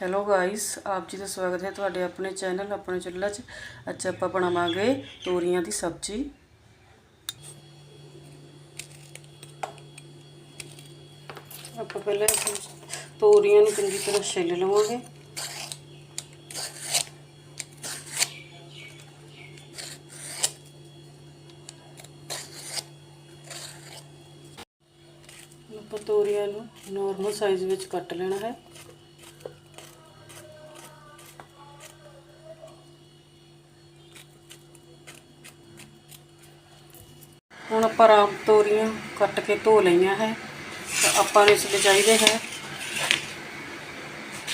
Hello guys ਆਪ ਜੀ ਦਾ ਸਵਾਗਤ ਹੈ ਤੁਹਾਡੇ ਆਪਣੇ ਚੈਨਲ ਆਪਣੇ ਚੁੱਲ੍ਹਾ 'ਚ। ਅੱਜ ਆਪਾਂ ਬਣਾਵਾਂਗੇ ਤੋਰੀਆਂ ਦੀ ਸਬਜ਼ੀ। ਆਪਾਂ ਪਹਿਲਾਂ ਤੋਰੀਆਂ ਨੂੰ ਚੰਗੀ ਤਰ੍ਹਾਂ ਛਿੱਲ ਲਵਾਂਗੇ। ਆਪਾਂ ਤੋਰੀਆਂ ਨੂੰ ਨਾਰਮਲ ਸਾਈਜ਼ ਵਿੱਚ ਕੱਟ ਲੈਣਾ ਹੈ। ਹੁਣ ਆਪਾਂ ਰਾਮ ਤੋਰੀਆਂ ਕੱਟ ਕੇ ਧੋ ਲਈਆਂ ਹੈ। ਤਾਂ ਆਪਾਂ ਨੂੰ ਇਸ ਲਈ ਚਾਹੀਦੇ ਹੈ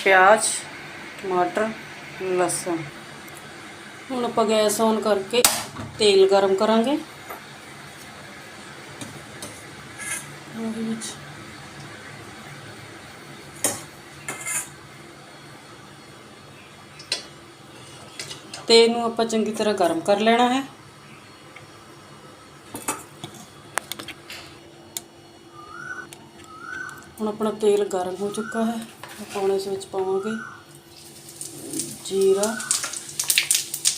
ਪਿਆਜ਼, ਟਮਾਟਰ, ਲਸਣ। ਹੁਣ ਆਪਾਂ ਗੈਸ ਔਨ ਕਰਕੇ ਤੇਲ ਗਰਮ ਕਰਾਂਗੇ। ਉਹਦੇ ਵਿੱਚ। ਤੇਲ ਨੂੰ ਆਪਾਂ ਚੰਗੀ ਤਰ੍ਹਾਂ ਗਰਮ ਕਰ ਲੈਣਾ ਹੈ। ਹੁਣ ਆਪਣਾ ਤੇਲ ਗਰਮ ਹੋ ਚੁੱਕਾ ਹੈ। ਆਪਾਂ ਹੁਣ ਇਸ ਵਿੱਚ ਪਾਵਾਂਗੇ ਜੀਰਾ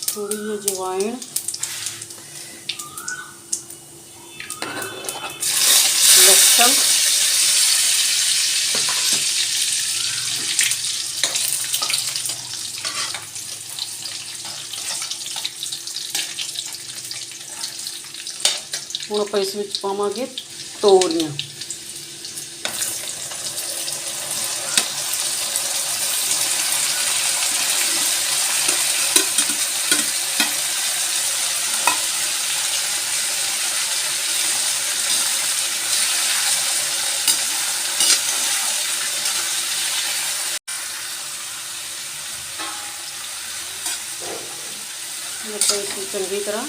ਥੋੜੀ ਜਿਹੀ ਜਵਾਇਣ ਲਸਣ। ਹੁਣ ਆਪਾਂ ਇਸ ਵਿੱਚ ਪਾਵਾਂਗੇ ਤੋਰੀਆਂ। ਹੁਣ ਆਪਾਂ ਇਸ ਨੂੰ ਚੰਗੀ ਤਰ੍ਹਾਂ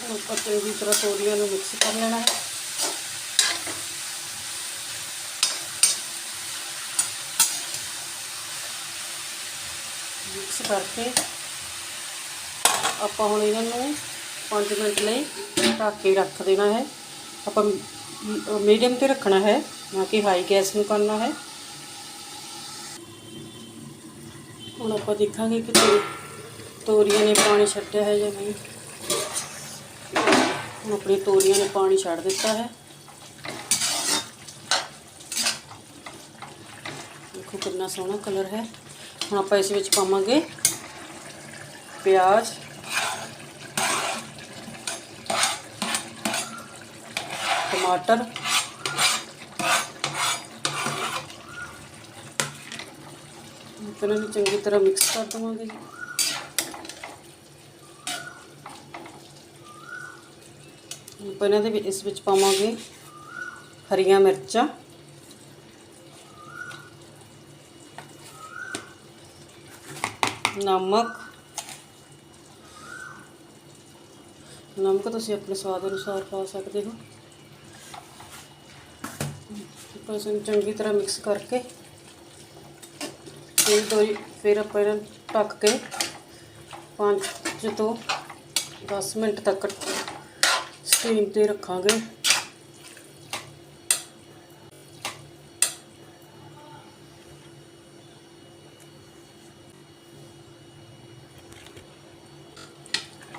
ਹੁਣ ਆਪਾਂ ਚੰਗੀ ਤਰ੍ਹਾਂ ਤੋਰੀਆਂ ਨੂੰ ਮਿਕਸ ਕਰ ਲੈਣਾ ਹੈ ਮਿਕਸ ਕਰਕੇ ਆਪਾਂ ਹੁਣ ਇਹਨਾਂ ਨੂੰ 5 ਮਿੰਟ ਲਈ ਢੱਕ ਕੇ ਰੱਖ ਦੇਣਾ ਹੈ ਆਪਾਂ ਮੀਡੀਅਮ ਤੇ ਰੱਖਣਾ ਹੈ ਨਾ ਕਿ ਹਾਈ ਗੈਸ ਨੂੰ ਕਰਨਾ ਹੈ ਹੁਣ ਆਪਾਂ ਦੇਖਾਂਗੇ ਕਿ ਤੋ- ਤੋਰੀਆਂ ਨੇ ਪਾਣੀ ਛੱਡਿਆ ਹੈ ਜਾਂ ਨਹੀਂ। ਹੁਣ ਆਪਣੀ ਤੋਰੀਆਂ ਨੇ ਪਾਣੀ ਛੱਡ ਦਿੱਤਾ ਹੈ। ਦੇਖੋ ਕਿੰਨਾ ਸੋਹਣਾ ਕਲਰ ਹੈ। ਹੁਣ ਆਪਾਂ ਇਸ ਵਿੱਚ ਪਾਵਾਂਗੇ ਪਿਆਜ਼। ਟਮਾਟਰ। ਇਹਨਾਂ ਨੂੰ ਚੰਗੀ ਤਰ੍ਹਾਂ ਮਿਕਸ ਕਰ ਦਵਾਂਗੇ। ਜੀ ਆਪਾਂ ਇਹਨਾਂ ਦੇ ਇਸ ਵਿੱਚ ਪਾਵਾਂਗੇ ਹਰੀਆਂ ਮਿਰਚਾਂ। ਨਮਕ। ਨਮਕ ਤੁਸੀਂ ਆਪਣੇ ਸਵਾਦ ਅਨੁਸਾਰ ਪਾ ਸਕਦੇ ਹੋ। ਆਪਾਂ ਇਸ ਚੰਗੀ ਤਰ੍ਹਾਂ ਮਿਕਸ ਕਰਕੇ ਫਿਰ ਦੋ ਫਿਰ ਆਪਾਂ ਇਹਨਾਂ ਢੱਕ ਕੇ 5 ਤੋਂ 10 ਮਿੰਟ ਤੱਕ ਸਟੀਮ ਤੇ ਰੱਖਾਂਗੇ।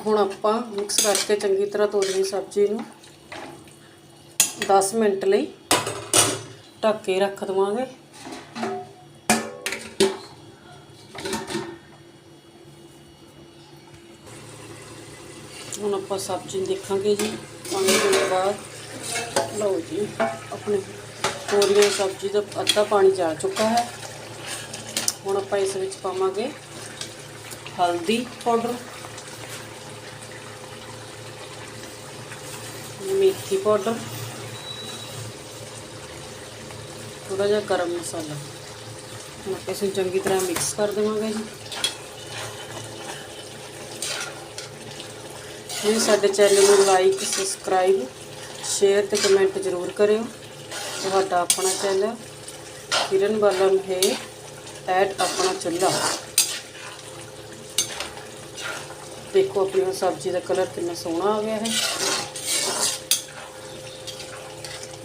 ਹੁਣ ਆਪਾਂ ਮਿਕਸ ਕਰਕੇ ਚੰਗੀ ਤਰ੍ਹਾਂ ਤੋਰੀ ਦੀ ਸਬਜ਼ੀ ਨੂੰ। 10 ਮਿੰਟ ਲਈ ਢੱਕ ਕੇ ਰੱਖ ਦਵਾਂਗੇ। ਹੁਣ ਆਪਾਂ ਸਬਜ਼ੀ ਨੂੰ ਦੇਖਾਂਗੇ ਜੀ 5 ਮਿੰਟ ਬਾਅਦ। ਲਓ ਜੀ, ਆਪਣੇ ਤੋਰੀਆਂ ਦੀ ਸਬਜ਼ੀ ਦਾ ਅੱਧਾ ਪਾਣੀ ਜਾ ਚੁੱਕਾ ਹੈ। ਹੁਣ ਆਪਾਂ ਇਸ ਵਿੱਚ ਪਾਵਾਂਗੇ ਹਲਦੀ ਪਾਊਡਰ, ਮੇਥੀ ਪਾਊਡਰ ਥੋੜਾ ਜਿਹਾ ਗਰਮ ਮਸਾਲਾ। ਹੁਣ ਆਪਾਂ ਇਸ ਨੂੰ ਚੰਗੀ ਤਰ੍ਹਾਂ ਮਿਕਸ ਕਰ ਦੇਵਾਂਗੇ ਜੀ। ਜੀ ਸਾਡੇ ਚੈਨਲ ਨੂੰ ਲਾਈਕ ਸਬਸਕ੍ਰਾਈਬ ਸ਼ੇਅਰ ਤੇ ਕਮੈਂਟ ਜ਼ਰੂਰ ਕਰਿਓ। ਤੁਹਾਡਾ ਆਪਣਾ channel Kiran Bala Mahe at ਆਪਣਾ ਚੁੱਲ੍ਹਾ ਦੇਖੋ ਆਪਣੀ ਸਬਜ਼ੀ ਦਾ ਕਲਰ ਕਿੰਨਾ ਸੋਹਣਾ ਆ ਗਿਆ ਹੈ।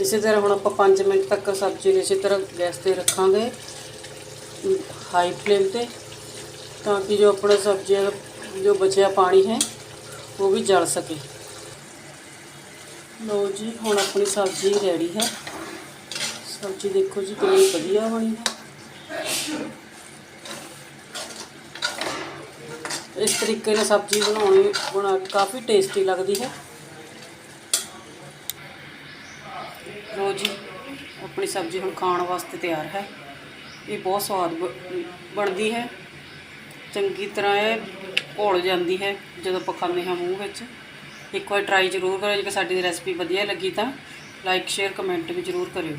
ਇਸੇ ਤਰ੍ਹਾਂ ਹੁਣ ਆਪਾਂ 5 ਮਿੰਟ ਤੱਕ ਸਬਜ਼ੀ ਨੂੰ ਇਸੇ ਤਰ੍ਹਾਂ ਗੈਸ ਤੇ ਰੱਖਾਂਗੇ ਹਾਈ ਫਲੇਮ ਤੇ, ਤਾਂ ਕਿ ਜੋ ਆਪਣਾ ਸਬਜ਼ੀਆਂ ਦਾ ਜੋ ਬਚਿਆ ਪਾਣੀ ਹੈ ਉਹ ਵੀ ਜਲ ਸਕੇ। ਲਓ ਜੀ, ਹੁਣ ਆਪਣੀ ਸਬਜ਼ੀ ਰੈਡੀ ਹੈ। ਸਬਜ਼ੀ ਦੇਖੋ ਜੀ ਕਿੰਨੀ ਵਧੀਆ ਬਣੀ ਹੈ। ਇਸ ਤਰੀਕੇ ਨਾਲ ਸਬਜ਼ੀ ਬਣਾਉਣੀ, ਬਣਾ, ਕਾਫੀ ਟੇਸਟੀ ਲੱਗਦੀ ਹੈ। ਲੋ ਜੀ, ਆਪਣੀ ਸਬਜ਼ੀ ਹੁਣ ਖਾਣ ਵਾਸਤੇ ਤਿਆਰ ਹੈ। ਇਹ ਬਹੁਤ ਸਵਾਦ ਬ- ਬਣਦੀ ਹੈ। ਚੰਗੀ ਤਰ੍ਹਾਂ ਇਹ ਘੁਲ ਜਾਂਦੀ ਹੈ ਜਦੋਂ ਆਪਾਂ ਖਾਂਦੇ ਹਾਂ ਮੂੰਹ ਵਿੱਚ। ਇੱਕ ਵਾਰ ਟਰਾਈ ਜ਼ਰੂਰ ਕਰਿਓ ਜੇ ਸਾਡੀ ਰੈਸਪੀ ਵਧੀਆ ਲੱਗੀ ਤਾਂ ਲਾਈਕ ਸ਼ੇਅਰ ਕਮੈਂਟ ਵੀ ਜ਼ਰੂਰ ਕਰਿਓ।